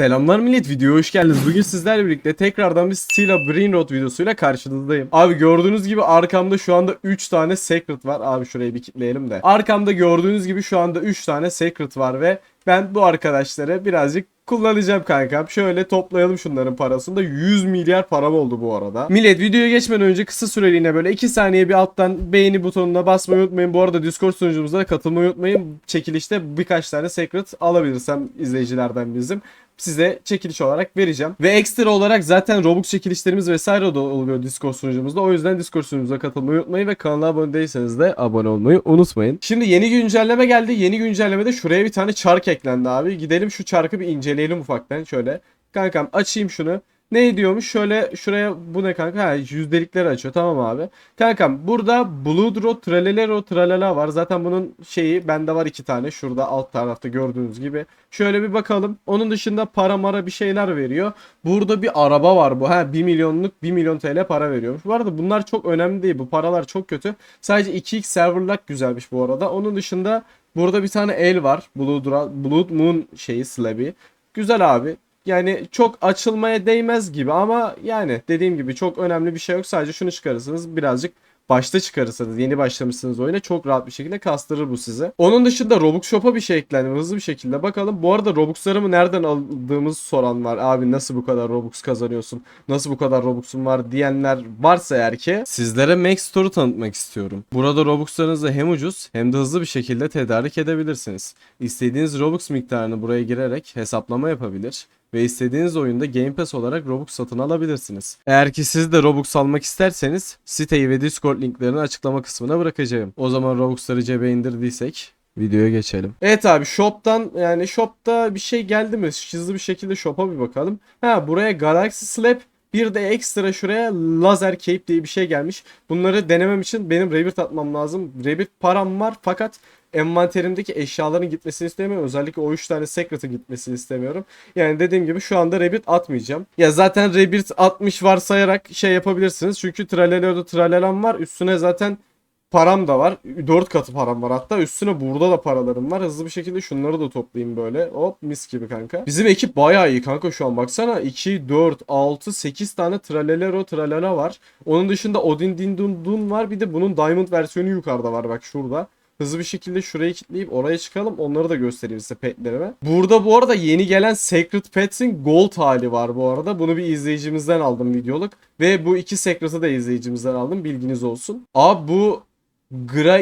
Selamlar millet videoya hoş geldiniz. Bugün sizlerle birlikte tekrardan bir Stila Brain Rot videosuyla karşınızdayım. Abi gördüğünüz gibi arkamda şu anda 3 tane secret var. Abi şurayı bir kitleyelim de. Arkamda gördüğünüz gibi şu anda 3 tane secret var ve ben bu arkadaşlara birazcık kullanacağım kankam. Şöyle toplayalım şunların parasını da 100 milyar param oldu bu arada. Millet videoya geçmeden önce kısa süreliğine böyle 2 saniye bir alttan beğeni butonuna basmayı unutmayın. Bu arada Discord sunucumuza katılmayı unutmayın. Çekilişte birkaç tane secret alabilirsem izleyicilerden bizim size çekiliş olarak vereceğim. Ve ekstra olarak zaten Robux çekilişlerimiz vesaire de oluyor Discord sunucumuzda. O yüzden Discord sunucumuza katılmayı unutmayın ve kanala abone değilseniz de abone olmayı unutmayın. Şimdi yeni güncelleme geldi. Yeni güncellemede şuraya bir tane çark eklendi abi. Gidelim şu çarkı bir inceleyelim ufaktan şöyle. Kankam açayım şunu. Ne diyormuş? Şöyle şuraya bu ne kanka? Ha yüzdelikleri açıyor. Tamam abi. Kankam burada Bloodro Tralelero Tralala var. Zaten bunun şeyi bende var iki tane. Şurada alt tarafta gördüğünüz gibi. Şöyle bir bakalım. Onun dışında para mara bir şeyler veriyor. Burada bir araba var bu. Ha 1 milyonluk 1 milyon TL para veriyormuş. Bu arada bunlar çok önemli değil. Bu paralar çok kötü. Sadece 2x serverlık güzelmiş bu arada. Onun dışında burada bir tane el var. Blood, Blood Moon şeyi slab'i. Güzel abi yani çok açılmaya değmez gibi ama yani dediğim gibi çok önemli bir şey yok. Sadece şunu çıkarırsınız birazcık başta çıkarırsanız yeni başlamışsınız oyuna çok rahat bir şekilde kastırır bu size. Onun dışında Robux Shop'a bir şey eklendi hızlı bir şekilde bakalım. Bu arada Robux'larımı nereden aldığımızı soran var. Abi nasıl bu kadar Robux kazanıyorsun? Nasıl bu kadar Robux'un var diyenler varsa eğer ki sizlere Max Store'u tanıtmak istiyorum. Burada Robux'larınızı hem ucuz hem de hızlı bir şekilde tedarik edebilirsiniz. İstediğiniz Robux miktarını buraya girerek hesaplama yapabilir ve istediğiniz oyunda Game Pass olarak Robux satın alabilirsiniz. Eğer ki siz de Robux almak isterseniz siteyi ve Discord linklerini açıklama kısmına bırakacağım. O zaman Robux'ları cebe indirdiysek videoya geçelim. Evet abi shop'tan yani shop'ta bir şey geldi mi? Hızlı bir şekilde shop'a bir bakalım. Ha buraya Galaxy Slap bir de ekstra şuraya Laser Cape diye bir şey gelmiş. Bunları denemem için benim Rebirth atmam lazım. Rebirth param var fakat envanterimdeki eşyaların gitmesini istemiyorum. Özellikle o 3 tane Secret'ın gitmesini istemiyorum. Yani dediğim gibi şu anda Rebirth atmayacağım. Ya zaten Rebirth 60 varsayarak şey yapabilirsiniz. Çünkü Tralelio'da Tralelam var. Üstüne zaten param da var. 4 katı param var hatta. Üstüne burada da paralarım var. Hızlı bir şekilde şunları da toplayayım böyle. Hop mis gibi kanka. Bizim ekip bayağı iyi kanka şu an. Baksana 2, 4, 6, 8 tane Tralelero Tralala var. Onun dışında Odin Din Dun Dun var. Bir de bunun Diamond versiyonu yukarıda var bak şurada. Hızlı bir şekilde şurayı kilitleyip oraya çıkalım. Onları da göstereyim size petlerime. Burada bu arada yeni gelen Secret Pets'in Gold hali var bu arada. Bunu bir izleyicimizden aldım videoluk. Ve bu iki Secret'ı da izleyicimizden aldım. Bilginiz olsun. Abi bu Gra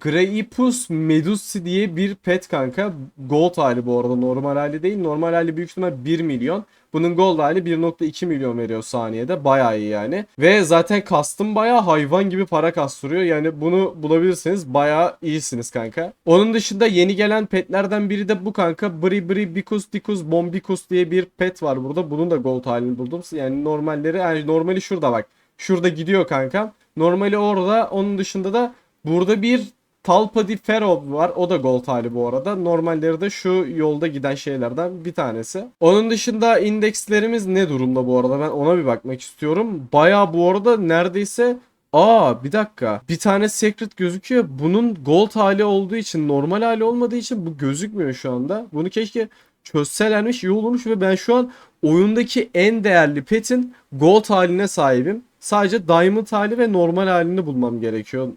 Graipus Medusi diye bir pet kanka. Gold hali bu arada normal hali değil. Normal hali büyük ihtimal 1 milyon. Bunun gold hali 1.2 milyon veriyor saniyede. Bayağı iyi yani. Ve zaten kastım bayağı hayvan gibi para kastırıyor. Yani bunu bulabilirseniz bayağı iyisiniz kanka. Onun dışında yeni gelen petlerden biri de bu kanka. Bri Bri Bikus Dikus Bombikus diye bir pet var burada. Bunun da gold halini buldum. Yani normalleri yani normali şurada bak. Şurada gidiyor kanka. Normali orada. Onun dışında da burada bir Talpa di Ferro var. O da gold hali bu arada. Normalleri de şu yolda giden şeylerden bir tanesi. Onun dışında indekslerimiz ne durumda bu arada? Ben ona bir bakmak istiyorum. Baya bu arada neredeyse Aa bir dakika. Bir tane secret gözüküyor. Bunun gold hali olduğu için normal hali olmadığı için bu gözükmüyor şu anda. Bunu keşke çözselermiş iyi olurmuş ve ben şu an oyundaki en değerli petin gold haline sahibim. Sadece diamond hali ve normal halini bulmam gerekiyor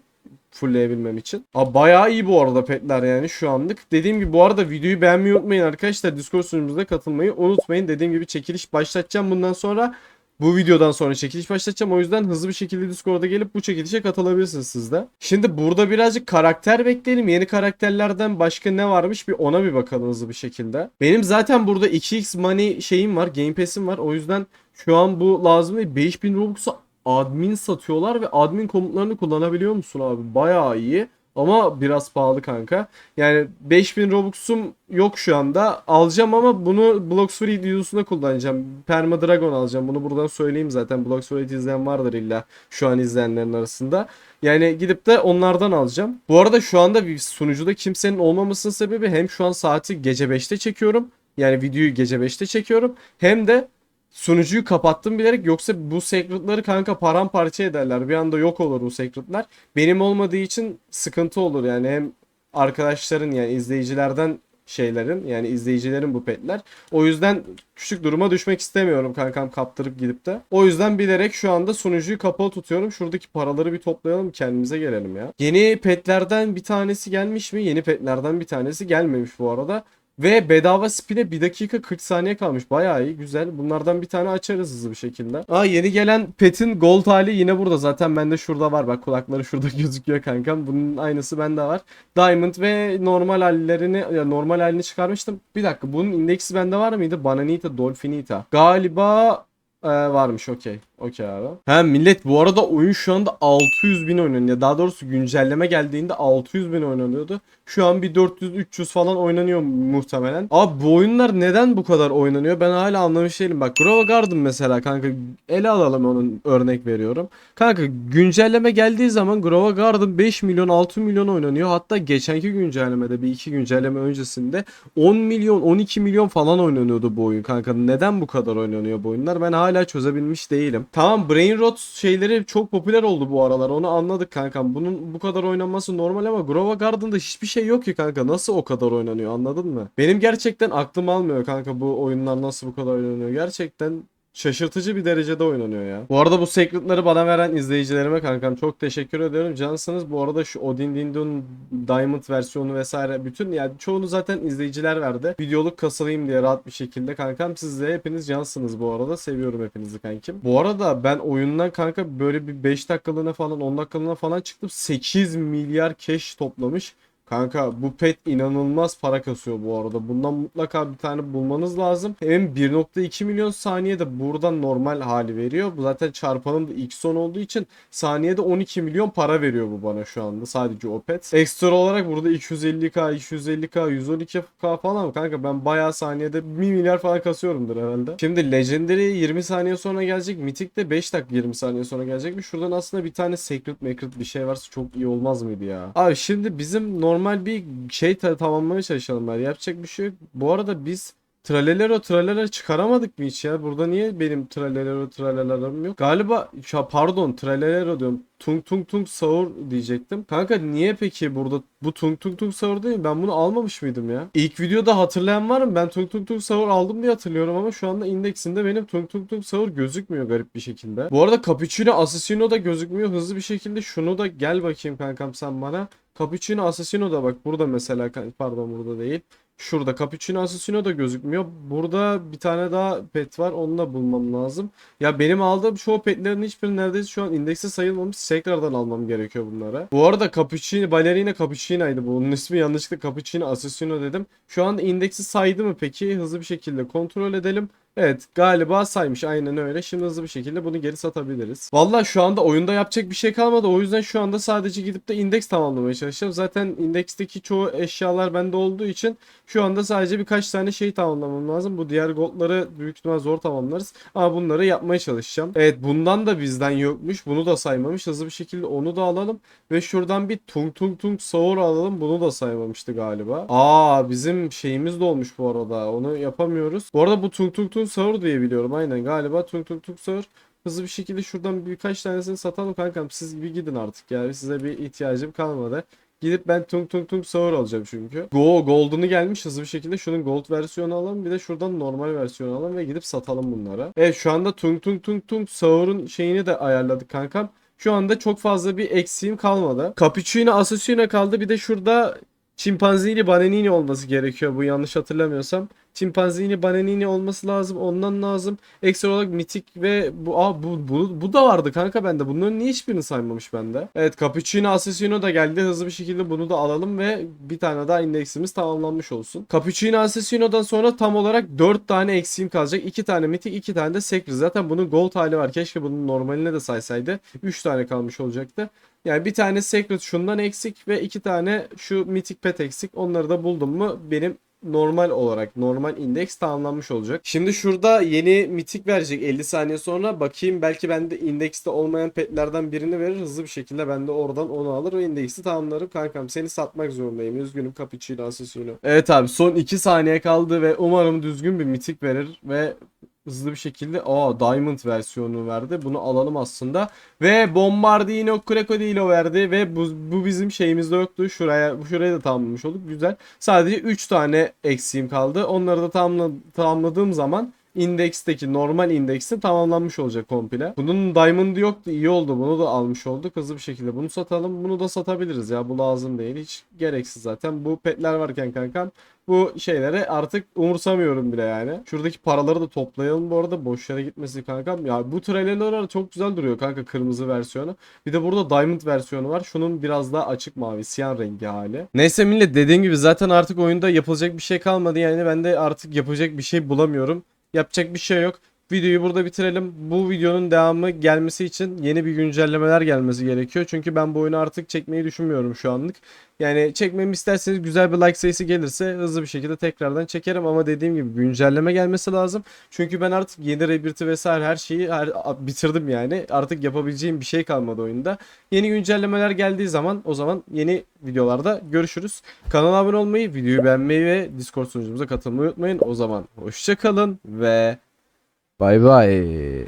fullleyebilmem için. Abi bayağı iyi bu arada petler yani şu anlık. Dediğim gibi bu arada videoyu beğenmeyi unutmayın arkadaşlar. Discord sunucumuza katılmayı unutmayın. Dediğim gibi çekiliş başlatacağım bundan sonra. Bu videodan sonra çekiliş başlatacağım. O yüzden hızlı bir şekilde Discord'a gelip bu çekilişe katılabilirsiniz siz de. Şimdi burada birazcık karakter bekleyelim. Yeni karakterlerden başka ne varmış bir ona bir bakalım hızlı bir şekilde. Benim zaten burada 2x money şeyim var. Game Pass'im var. O yüzden şu an bu lazım değil. 5000 Robux'a admin satıyorlar ve admin komutlarını kullanabiliyor musun abi? Bayağı iyi. Ama biraz pahalı kanka. Yani 5000 Robux'um yok şu anda. Alacağım ama bunu Blocks Free videosunda kullanacağım. Perma Dragon alacağım. Bunu buradan söyleyeyim zaten. Blocks Free izleyen vardır illa şu an izleyenlerin arasında. Yani gidip de onlardan alacağım. Bu arada şu anda bir sunucuda kimsenin olmamasının sebebi hem şu an saati gece 5'te çekiyorum. Yani videoyu gece 5'te çekiyorum. Hem de sunucuyu kapattım bilerek yoksa bu secret'ları kanka paramparça ederler. Bir anda yok olur bu secret'lar. Benim olmadığı için sıkıntı olur yani hem arkadaşların yani izleyicilerden şeylerin yani izleyicilerin bu petler. O yüzden küçük duruma düşmek istemiyorum kankam kaptırıp gidip de. O yüzden bilerek şu anda sunucuyu kapalı tutuyorum. Şuradaki paraları bir toplayalım kendimize gelelim ya. Yeni petlerden bir tanesi gelmiş mi? Yeni petlerden bir tanesi gelmemiş bu arada. Ve bedava spin'e 1 dakika 40 saniye kalmış. Bayağı iyi güzel. Bunlardan bir tane açarız hızlı bir şekilde. Aa yeni gelen pet'in gold hali yine burada. Zaten bende şurada var. Bak kulakları şurada gözüküyor kankam. Bunun aynısı bende var. Diamond ve normal hallerini ya normal halini çıkarmıştım. Bir dakika bunun indeksi bende var mıydı? Bananita, Dolfinita. Galiba ee, varmış okey. Okey abi. He millet bu arada oyun şu anda 600 bin oynanıyor. Daha doğrusu güncelleme geldiğinde 600 bin oynanıyordu. Şu an bir 400-300 falan oynanıyor muhtemelen. Abi bu oyunlar neden bu kadar oynanıyor? Ben hala anlamış değilim. Bak Grove Garden mesela kanka ele alalım onun örnek veriyorum. Kanka güncelleme geldiği zaman Grove Garden 5 milyon 6 milyon oynanıyor. Hatta geçenki güncellemede bir iki güncelleme öncesinde 10 milyon 12 milyon falan oynanıyordu bu oyun kanka. Neden bu kadar oynanıyor bu oyunlar? Ben hala çözebilmiş değilim. Tamam Brain Rot şeyleri çok popüler oldu bu aralar. Onu anladık kankam. Bunun bu kadar oynanması normal ama Grova Garden'da hiçbir şey yok ki kanka. Nasıl o kadar oynanıyor anladın mı? Benim gerçekten aklım almıyor kanka bu oyunlar nasıl bu kadar oynanıyor. Gerçekten şaşırtıcı bir derecede oynanıyor ya. Bu arada bu secretları bana veren izleyicilerime kankam çok teşekkür ediyorum. Cansınız. Bu arada şu Odin Dindun Diamond versiyonu vesaire bütün yani çoğunu zaten izleyiciler verdi. Videoluk kasılayım diye rahat bir şekilde kankam siz de hepiniz cansınız bu arada. Seviyorum hepinizi kankim. Bu arada ben oyundan kanka böyle bir 5 dakikalığına falan 10 dakikalığına falan çıktım. 8 milyar cash toplamış. Kanka bu pet inanılmaz para kasıyor bu arada. Bundan mutlaka bir tane bulmanız lazım. Hem 1.2 milyon saniyede buradan normal hali veriyor. Bu zaten çarpanım da ilk son olduğu için saniyede 12 milyon para veriyor bu bana şu anda sadece o pet. Ekstra olarak burada 250k, 250k, 112k falan kanka ben bayağı saniyede 1 milyar falan kasıyorumdur herhalde. Şimdi Legendary 20 saniye sonra gelecek. Mythic de 5 dakika 20 saniye sonra gelecekmiş. Şuradan aslında bir tane Secret Macret bir şey varsa çok iyi olmaz mıydı ya? Abi şimdi bizim normal bir şey ta- tamamlamaya çalışalım bari. Yapacak bir şey yok. Bu arada biz Tralelero tralala çıkaramadık mı hiç ya? Burada niye benim tralelero tralalalarım yok? Galiba ya pardon tralelero diyorum. Tung tung tung sahur diyecektim. Kanka niye peki burada bu tung tung tung sahur değil? Ben bunu almamış mıydım ya? İlk videoda hatırlayan var mı? Ben tung tung tung sahur aldım diye hatırlıyorum ama şu anda indeksinde benim tung tung tung sahur gözükmüyor garip bir şekilde. Bu arada Cappuccino Assassino da gözükmüyor. Hızlı bir şekilde şunu da gel bakayım kankam sen bana. Cappuccino Assassino da bak burada mesela pardon burada değil. Şurada Cappuccino Assassino da gözükmüyor. Burada bir tane daha pet var. Onu da bulmam lazım. Ya benim aldığım çoğu petlerin hiçbiri neredeyse şu an indekse sayılmamış. Tekrardan almam gerekiyor bunlara. Bu arada Cappuccino, Ballerina Cappuccino'ydı bu. Onun ismi yanlışlıkla Cappuccino Assassino dedim. Şu anda indeksi saydı mı peki? Hızlı bir şekilde kontrol edelim. Evet galiba saymış aynen öyle. Şimdi hızlı bir şekilde bunu geri satabiliriz. Valla şu anda oyunda yapacak bir şey kalmadı. O yüzden şu anda sadece gidip de indeks tamamlamaya çalışacağım. Zaten indeksteki çoğu eşyalar bende olduğu için şu anda sadece birkaç tane şey tamamlamam lazım. Bu diğer goldları büyük ihtimal zor tamamlarız. Ama bunları yapmaya çalışacağım. Evet bundan da bizden yokmuş. Bunu da saymamış. Hızlı bir şekilde onu da alalım. Ve şuradan bir tung tung tung sahur alalım. Bunu da saymamıştı galiba. Aa bizim şeyimiz de olmuş bu arada. Onu yapamıyoruz. Bu arada bu tung tung tung sahur diye biliyorum. Aynen galiba tung tung tung sahur. Hızlı bir şekilde şuradan birkaç tanesini satalım kankam. Siz bir gidin artık ya. Size bir ihtiyacım kalmadı. Gidip ben tung tung tung sahur alacağım çünkü. Go Gold'unu gelmiş hızlı bir şekilde şunun Gold versiyonu alalım. Bir de şuradan normal versiyonu alalım ve gidip satalım bunlara. Evet şu anda tung tung tung tung sahurun şeyini de ayarladık kankam. Şu anda çok fazla bir eksiğim kalmadı. Cappuccino Assassino kaldı. Bir de şurada Çimpanzini Bananini olması gerekiyor bu yanlış hatırlamıyorsam. Çimpanzini Bananini olması lazım. Ondan lazım. Ekstra olarak mitik ve bu aa bu, bu bu da vardı kanka bende. Bunların niye hiçbirini saymamış bende? Evet Cappuccino Assassino da geldi. Hızlı bir şekilde bunu da alalım ve bir tane daha indeksimiz tamamlanmış olsun. Cappuccino Assassino'dan sonra tam olarak 4 tane eksiğim kalacak. 2 tane mitik, 2 tane de sekri. Zaten bunun gold hali var. Keşke bunun normaline de saysaydı. 3 tane kalmış olacaktı. Yani bir tane secret şundan eksik ve iki tane şu mythic pet eksik. Onları da buldum mu benim normal olarak normal indeks tamamlanmış olacak. Şimdi şurada yeni mitik verecek 50 saniye sonra bakayım belki bende indekste olmayan petlerden birini verir hızlı bir şekilde ben de oradan onu alır ve indeksi tamamlarım kankam seni satmak zorundayım üzgünüm Cappuccino Assassino. Evet abi son 2 saniye kaldı ve umarım düzgün bir mitik verir ve hızlı bir şekilde aa Diamond versiyonu verdi. Bunu alalım aslında. Ve Bombardino Crocodilo verdi ve bu, bu bizim şeyimizde yoktu. Şuraya şuraya da tamamlamış olduk. Güzel. Sadece 3 tane eksiğim kaldı. Onları da tamamla, tamamladığım zaman indeksteki normal indekste tamamlanmış olacak komple. Bunun diamond'ı yoktu iyi oldu bunu da almış olduk hızlı bir şekilde bunu satalım bunu da satabiliriz ya bu lazım değil hiç gereksiz zaten bu petler varken kankam bu şeyleri artık umursamıyorum bile yani. Şuradaki paraları da toplayalım bu arada boş yere gitmesi kankam. Ya bu trailerler çok güzel duruyor kanka kırmızı versiyonu. Bir de burada diamond versiyonu var. Şunun biraz daha açık mavi siyah rengi hali. Neyse millet dediğim gibi zaten artık oyunda yapılacak bir şey kalmadı yani ben de artık yapacak bir şey bulamıyorum. Yapacak bir şey yok. Videoyu burada bitirelim. Bu videonun devamı gelmesi için yeni bir güncellemeler gelmesi gerekiyor. Çünkü ben bu oyunu artık çekmeyi düşünmüyorum şu anlık. Yani çekmemi isterseniz güzel bir like sayısı gelirse hızlı bir şekilde tekrardan çekerim. Ama dediğim gibi güncelleme gelmesi lazım. Çünkü ben artık yeni Rebirth'i vesaire her şeyi her, bitirdim yani. Artık yapabileceğim bir şey kalmadı oyunda. Yeni güncellemeler geldiği zaman o zaman yeni videolarda görüşürüz. Kanala abone olmayı, videoyu beğenmeyi ve Discord sunucumuza katılmayı unutmayın. O zaman hoşçakalın ve bay bay.